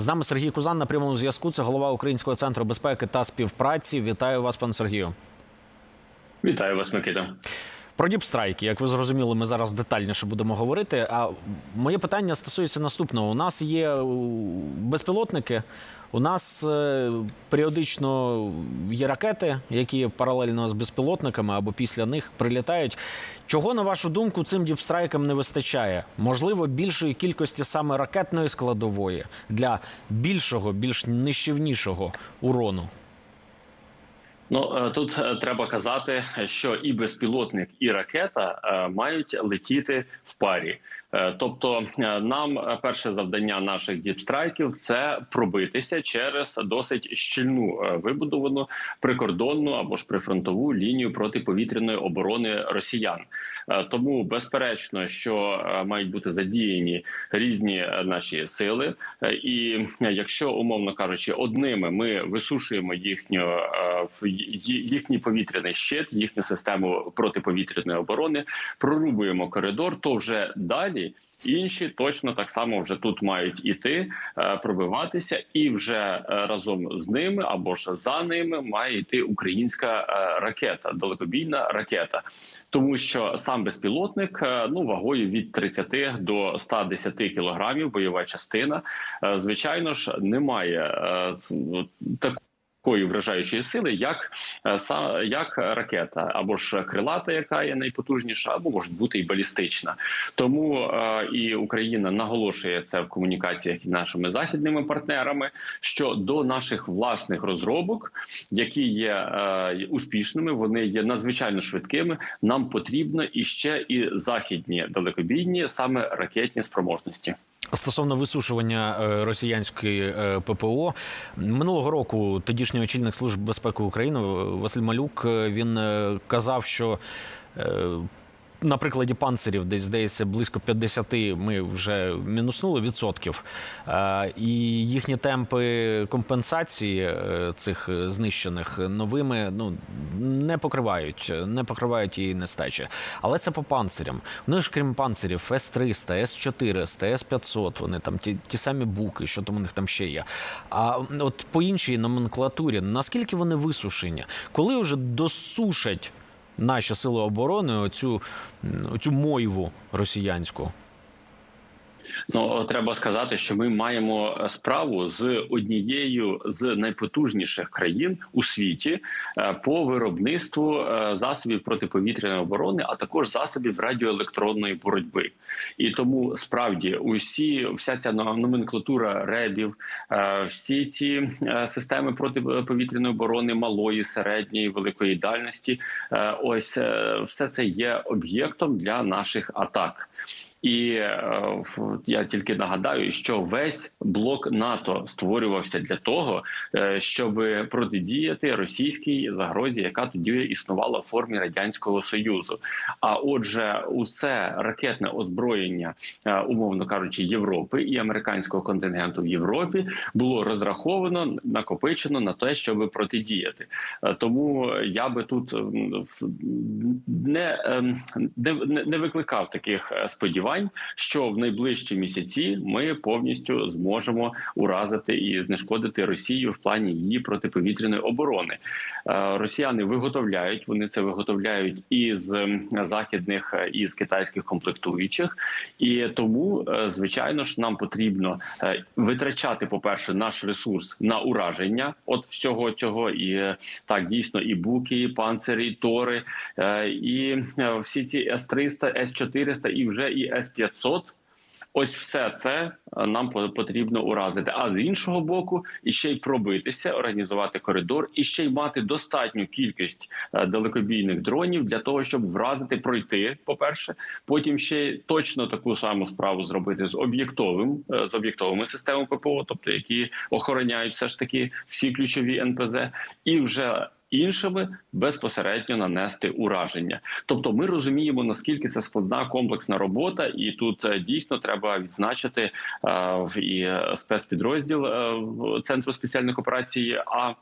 З нами Сергій Кузан на прямому зв'язку. Це голова Українського центру безпеки та співпраці. Вітаю вас, пане Сергію. Вітаю вас, Микита. Про діпстрайки, як ви зрозуміли, ми зараз детальніше будемо говорити. А моє питання стосується наступного: у нас є безпілотники, у нас е, періодично є ракети, які паралельно з безпілотниками або після них прилітають. Чого, на вашу думку, цим діпстрайкам не вистачає? Можливо, більшої кількості саме ракетної складової для більшого, більш нищівнішого урону. Ну е, тут е, треба казати, що і безпілотник, і ракета е, мають летіти в парі. Тобто, нам перше завдання наших діпстрайків це пробитися через досить щільну вибудовану прикордонну або ж прифронтову лінію протиповітряної оборони росіян. Е, Тому безперечно, що е, мають бути задіяні різні е, наші сили, і якщо умовно кажучи, одними ми висушуємо їхню їхній повітряний щит, їхню систему протиповітряної оборони, прорубуємо коридор, то вже далі. Інші точно так само вже тут мають іти, е, пробиватися, і вже е, разом з ними або ж за ними має йти українська е, ракета, далекобійна ракета, тому що сам безпілотник ну вагою від 30 до 110 кілограмів, бойова частина, звичайно ж, немає е, такої. Вражаючої сили, як е, як ракета, або ж крилата, яка є найпотужніша, або може бути і балістична. Тому е, і Україна наголошує це в комунікаціях із нашими західними партнерами. Що до наших власних розробок, які є е, успішними, вони є надзвичайно швидкими. Нам потрібно іще і західні далекобійні, саме ракетні спроможності. Стосовно висушування е, росіянської е, ППО. Минулого року тодішній очільник служби безпеки України Василь Малюк е, він казав, що на прикладі панцирів, десь здається, близько 50 ми вже мінуснули відсотків. Е, І їхні темпи компенсації е, цих знищених новими ну не покривають, не покривають її нестачі. Але це по панцирям. У них ж крім панцирів С-300, С-400, С-500, вони там ті, ті самі буки, що там у них там ще є. А от по іншій номенклатурі, наскільки вони висушені? Коли вже досушать наші сили оборони оцю, оцю мойву росіянську? Ну треба сказати, що ми маємо е, справу з однією з найпотужніших країн у світі е, по виробництву е, засобів протиповітряної оборони, а також засобів радіоелектронної боротьби. І тому справді усі вся ця номенклатура ребів, всі ці системи протиповітряної оборони малої, середньої, великої дальності, ось все це є об'єктом для наших атак. І е, я тільки нагадаю, що весь блок НАТО створювався для того, е, щоб протидіяти російській загрозі, яка тоді існувала в формі радянського союзу. А отже, усе ракетне озброєння, е, умовно кажучи, Європи і американського контингенту в Європі було розраховано, накопичено на те, щоб протидіяти. Тому я би тут не, ем, не, не- викликав таких е, сподівань, що в найближчі місяці ми повністю зможемо уразити і знешкодити Росію в плані її протиповітряної оборони. Е, Росіяни виготовляють, вони це виготовляють із ем, західних е, і з китайських комплектуючих, і тому, е, звичайно ж, нам потрібно е, витрачати, по перше, наш ресурс на ураження от всього цього, і е, так дійсно і буки, і панцири, і тори, е, і е, всі ці С-300, С-400 і вже і С-500. Ось все це е, нам потрібно уразити. А з іншого боку, і ще й пробитися, організувати коридор, і ще й мати достатню кількість е, далекобійних дронів для того, щоб вразити, пройти. По перше, потім ще точно таку саму справу зробити з об'єктовим е, з об'єктовими системами ППО, тобто які охороняють все ж таки всі ключові НПЗ, і вже іншими безпосередньо нанести ураження. Тобто, ми розуміємо наскільки це складна комплексна робота, і тут е, дійсно треба відзначити е, і спецпідрозділ е, центру спеціальних операцій. А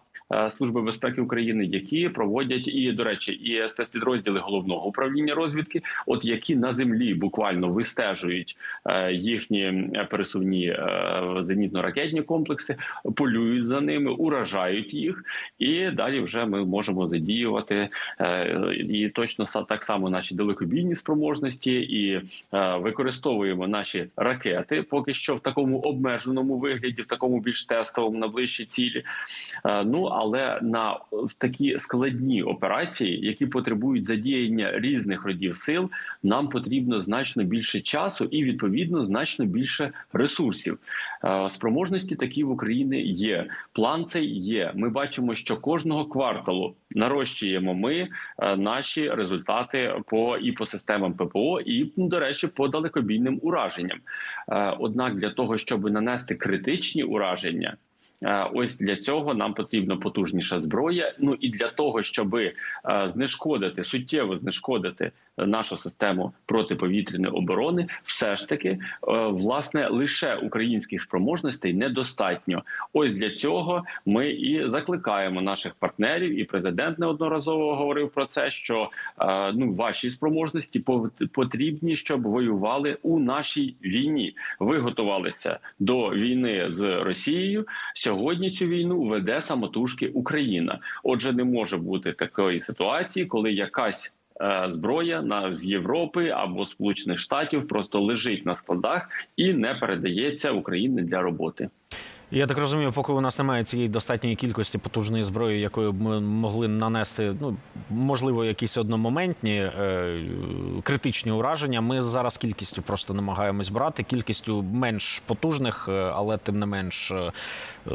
Служби безпеки України, які проводять і до речі, і спецпідрозділи головного управління розвідки, от які на землі буквально вистежують їхні пересувні зенітно-ракетні комплекси, полюють за ними, уражають їх, і далі вже ми можемо задіювати е, і точно так само наші далекобійні спроможності, і е, використовуємо наші ракети поки що в такому обмеженому вигляді, в такому більш тестовому на ближчі цілі. Е, Ну але на такі складні операції, які потребують задіяння різних родів сил, нам потрібно значно більше часу і відповідно значно більше ресурсів. Спроможності такі в Україні є. План цей є. Ми бачимо, що кожного кварталу нарощуємо ми е, наші результати по і по системам ППО, і до речі, по далекобійним ураженням. Е, Однак для того, щоб нанести критичні ураження. Е, Ось для цього нам потрібна потужніша зброя. Ну і для того, щоб е, знешкодити суттєво знешкодити нашу систему протиповітряної оборони, все ж таки, е, власне, лише українських спроможностей недостатньо. Ось для цього ми і закликаємо наших партнерів, і президент неодноразово говорив про це. Що ну ваші спроможності потрібні, щоб воювали у нашій війні. Ви готувалися до війни з Росією. Сьогодні цю війну веде самотужки Україна. Отже, не може бути такої ситуації, коли якась е, зброя на з Європи або Сполучених Штатів просто лежить на складах і не передається Україні для роботи. Я так розумію, поки у нас немає цієї достатньої кількості потужної зброї, якою б ми могли нанести, ну можливо, якісь одномоментні е, критичні ураження. Ми зараз кількістю просто намагаємось брати, кількістю менш потужних, е, але тим не менш е, е,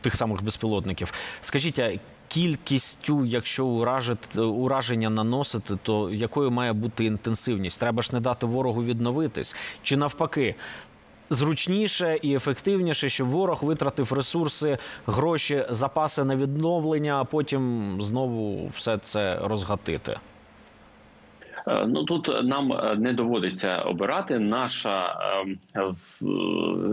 тих самих безпілотників. Скажіть, а кількістю, якщо уражити ураження наносити, то якою має бути інтенсивність? Треба ж не дати ворогу відновитись, чи навпаки? Зручніше і ефективніше, щоб ворог витратив ресурси, гроші, запаси на відновлення, а потім знову все це розгатити. Е, Ну тут нам е, не доводиться обирати. Наша ем, е,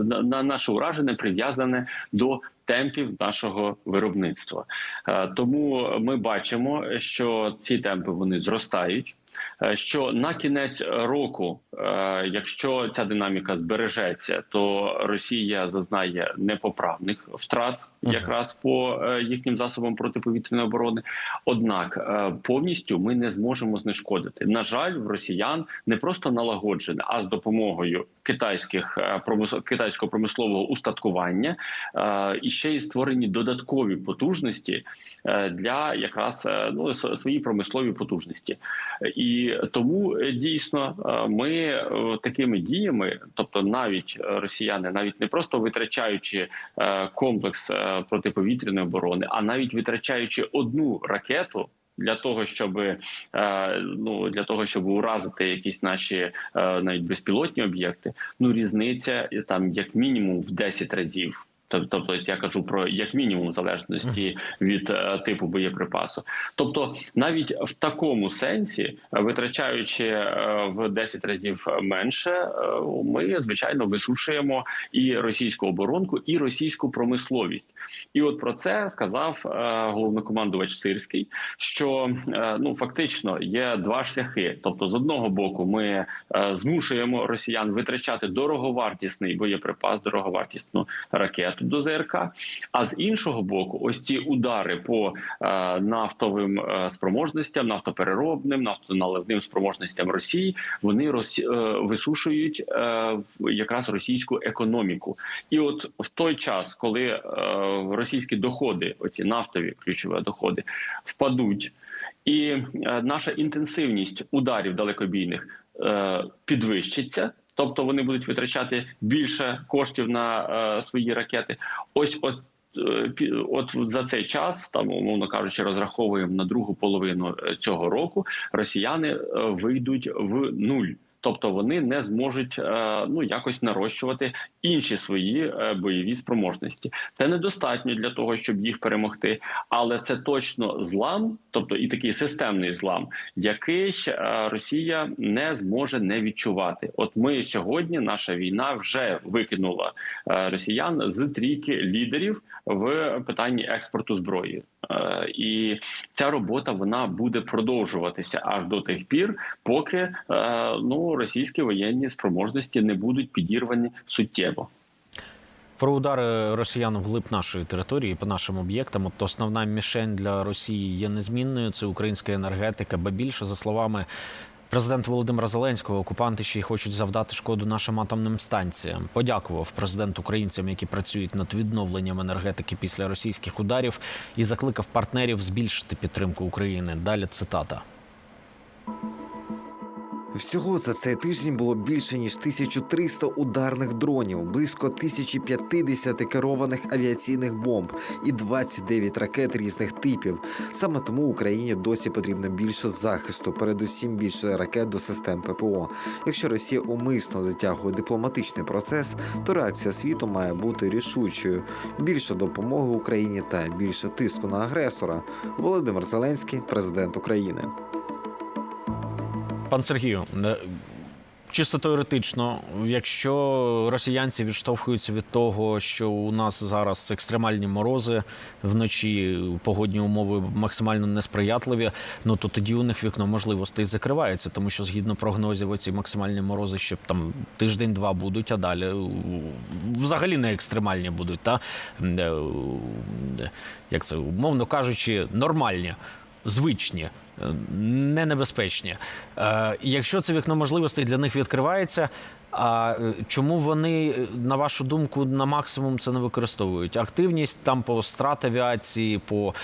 на- на наше ураження прив'язане до темпів нашого виробництва. Е, Тому ми бачимо, що ці темпи вони зростають. Е, Що на кінець року, е, якщо ця динаміка збережеться, то Росія зазнає непоправних втрат якраз по е, їхнім засобам протиповітряної оборони. Однак повністю ми не зможемо знешкодити. На жаль, в росіян не просто налагоджене, а з допомогою китайських китайського промислового устаткування і ще й створені додаткові потужності для якраз ну свої промислові потужності. І тому е, дійсно е, ми е, такими діями, тобто навіть росіяни, навіть не просто витрачаючи комплекс протиповітряної оборони, а навіть витрачаючи одну ракету. Для того щоб ну для того, щоб уразити якісь наші навіть безпілотні об'єкти, ну різниця там як мінімум в 10 разів. Тоб- Тобто я кажу про як мінімум залежності від е, типу боєприпасу. Тобто, навіть в такому сенсі, витрачаючи е, в 10 разів менше, е, ми звичайно висушуємо і російську оборонку, і російську промисловість. І от про це сказав головнокомандувач Сирський, що ну фактично є два шляхи. Тобто, з одного боку, ми змушуємо росіян витрачати дороговартісний боєприпас, дороговартісну ракету до ЗРК. А з іншого боку, ось ці удари по е, нафтовим е, спроможностям, нафтопереробним, нафтоналивним спроможностям Росії, вони роз, е, висушують якраз російську економіку. І от в той час, коли російські доходи, оці нафтові ключові доходи, впадуть, і наша інтенсивність ударів далекобійних підвищиться. Тобто вони будуть витрачати більше коштів на е, свої ракети. Ось ось. е, От за цей час, там умовно кажучи, розраховуємо на другу половину е, цього року. Росіяни е, вийдуть в нуль. Тобто вони не зможуть е, ну якось нарощувати інші свої е, бойові спроможності. Це недостатньо для того, щоб їх перемогти, але це точно злам, тобто і такий системний злам, який е, Росія не зможе не відчувати. От ми сьогодні, наша війна вже викинула росіян з трійки лідерів в питанні експорту зброї. Е, І ця робота вона буде продовжуватися аж до тих пір, поки е, ну російські воєнні спроможності не будуть підірвані суттєво. Про удари росіян вглиб нашої території по нашим об'єктам. От основна мішень для Росії є незмінною. Це українська енергетика. Ба більше за словами президента Володимира Зеленського, окупанти ще й хочуть завдати шкоду нашим атомним станціям. Подякував президент українцям, які працюють над відновленням енергетики після російських ударів, і закликав партнерів збільшити підтримку України. Далі цитата. Всього за цей тиждень було більше ніж 1300 ударних дронів, близько 1050 керованих авіаційних бомб і 29 ракет різних типів. Саме тому Україні досі потрібно більше захисту, передусім більше ракет до систем ППО. Якщо Росія умисно затягує дипломатичний процес, то реакція світу має бути рішучою. Більше допомоги Україні та більше тиску на агресора. Володимир Зеленський, президент України. Пан Сергію, е, чисто теоретично, якщо росіянці відштовхуються від того, що у нас зараз екстремальні морози вночі, погодні умови максимально несприятливі, ну то тоді у них вікно можливостей закривається, тому що згідно прогнозів, оці максимальні морози ще там тиждень-два будуть, а далі взагалі не екстремальні будуть, та е, як це умовно кажучи, нормальні, звичні. е, Не небезпечні. Е, якщо це вікно можливостей для них відкривається, а е, чому вони, на вашу думку, на максимум це не використовують? Активність там по страт авіації, по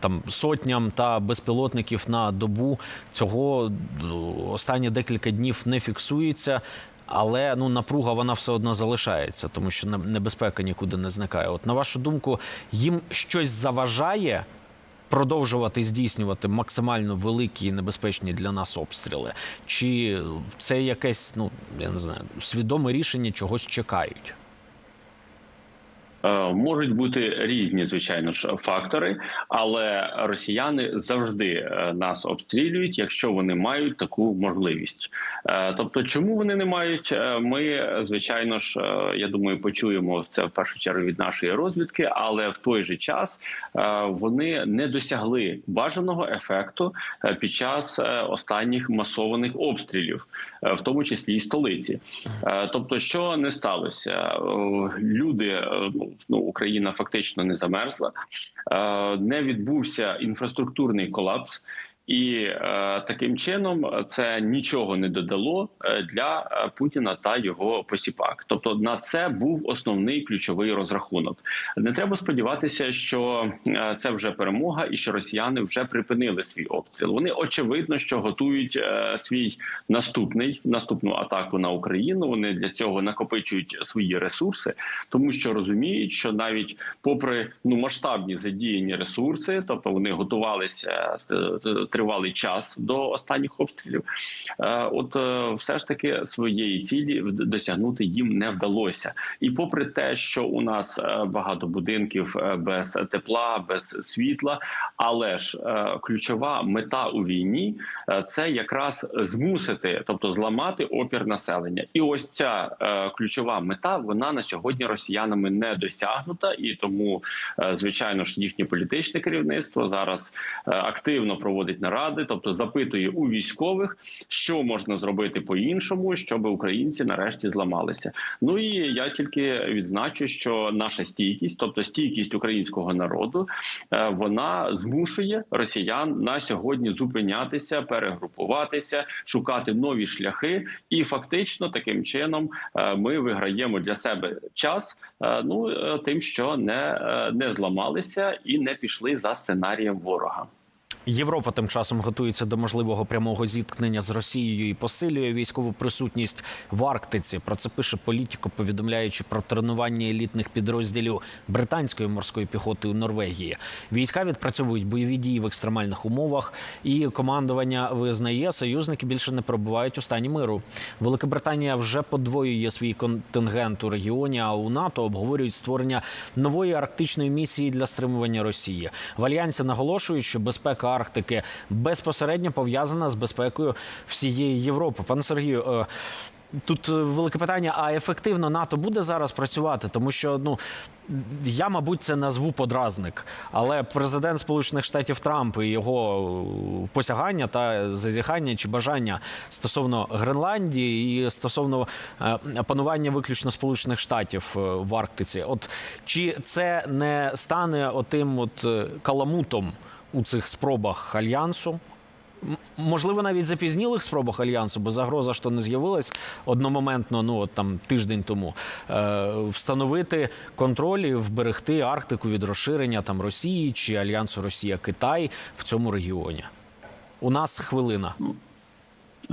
там сотням та безпілотників на добу цього останні декілька днів не фіксується. Але ну напруга вона все одно залишається, тому що небезпека нікуди не зникає. От на вашу думку, їм щось заважає продовжувати здійснювати максимально великі і небезпечні для нас обстріли? Чи це якесь, ну я не знаю, свідоме рішення чогось чекають? Е, Можуть бути різні, звичайно ж, фактори, але росіяни завжди е, нас обстрілюють, якщо вони мають таку можливість. Е, Тобто, чому вони не мають? Ми звичайно ж, я думаю, почуємо це в першу чергу від нашої розвідки, але в той же час вони не досягли бажаного ефекту під час останніх масованих обстрілів, в тому числі і столиці. Тобто, що не сталося, люди е, ну, Україна фактично не замерзла, е, не відбувся інфраструктурний колапс. І е, таким чином це нічого не додало е, для е, Путіна та його посіпак. Тобто на це був основний ключовий розрахунок. Не треба сподіватися, що е, це вже перемога, і що росіяни вже припинили свій обстріл. Вони очевидно, що готують е, свій наступний наступну атаку на Україну. Вони для цього накопичують свої ресурси, тому що розуміють, що навіть попри ну масштабні задіяні ресурси, тобто вони готувалися е, тривалий час до останніх обстрілів. Е, От е, все ж таки своєї цілі досягнути їм не вдалося. І попри те, що у нас е, багато будинків без тепла, без світла, але ж ключова мета у війні це якраз змусити, тобто зламати опір населення. І ось ця ключова мета вона на сьогодні росіянами не досягнута, і тому, звичайно ж, їхнє політичне керівництво зараз активно проводить наради, тобто запитує у військових, що можна зробити по-іншому, щоб українці нарешті зламалися. Ну і я тільки відзначу, що наша стійкість, тобто стійкість українського народу, е, вона змушує росіян на сьогодні зупинятися, перегрупуватися, шукати нові шляхи, і фактично таким чином е, ми виграємо для себе час. е, Ну тим, що не, не зламалися і не пішли за сценарієм ворога. Європа тим часом готується до можливого прямого зіткнення з Росією і посилює військову присутність в Арктиці. Про це пише політико, повідомляючи про тренування елітних підрозділів британської морської піхоти у Норвегії. Війська відпрацьовують бойові дії в екстремальних умовах, і командування визнає, союзники більше не перебувають у стані миру. Велика Британія вже подвоює свій контингент у регіоні. А у НАТО обговорюють створення нової арктичної місії для стримування Росії. В альянсі наголошують, що безпека Арктики безпосередньо пов'язана з безпекою всієї Європи. Пане Сергію. е, тут е, велике питання: а ефективно НАТО буде зараз працювати? Тому що ну я, мабуть, це назву подразник. Але президент Сполучених Штатів Трамп і його е, посягання та зазіхання чи бажання стосовно Гренландії і стосовно панування виключно Сполучених Штатів в Арктиці. От чи це не стане отим от каламутом у цих спробах альянсу? Можливо, навіть запізнілих спробах альянсу, бо загроза то не з'явилась одномоментно, ну от там тиждень тому. Е, встановити контроль і вберегти Арктику від розширення там Росії чи альянсу Росія-Китай в цьому регіоні. У нас хвилина.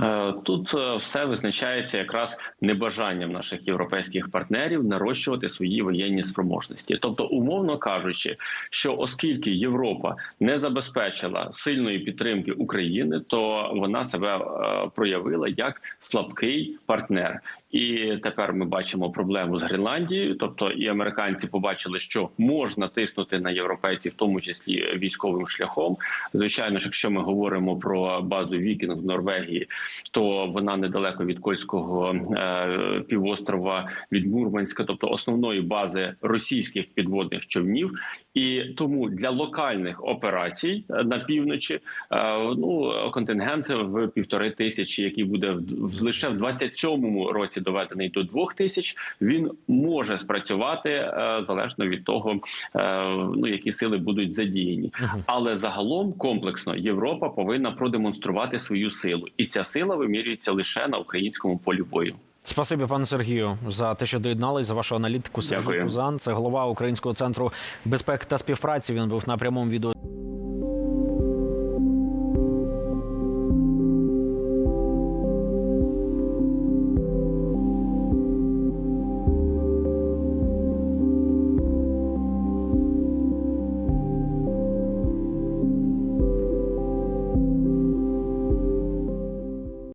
Е, Тут е, все визначається якраз небажанням наших європейських партнерів нарощувати свої воєнні спроможності. Тобто, умовно кажучи, що оскільки Європа не забезпечила сильної підтримки України, то вона себе е, проявила як слабкий партнер. І тепер ми бачимо проблему з Гренландією. Тобто, і американці побачили, що можна тиснути на європейців, в тому числі військовим шляхом. Звичайно ж, якщо ми говоримо про базу Вікінг в Норвегії, то вона недалеко від Кольського е, півострова, від Мурманська, тобто основної бази російських підводних човнів. І тому для локальних операцій е, на півночі е, ну контингент в півтори тисячі, який буде в, в лише в 27-му році доведений до двох тисяч, він може спрацювати е, залежно від того, е, ну які сили будуть задіяні. Але загалом комплексно Європа повинна продемонструвати свою силу, і ця сила вимірюється лише на українському полі бою. Спасибі, пане Сергію, за те, що доєднались за вашу аналітику. Сергій Кузан, це голова Українського центру безпеки та співпраці. Він був на прямому відео.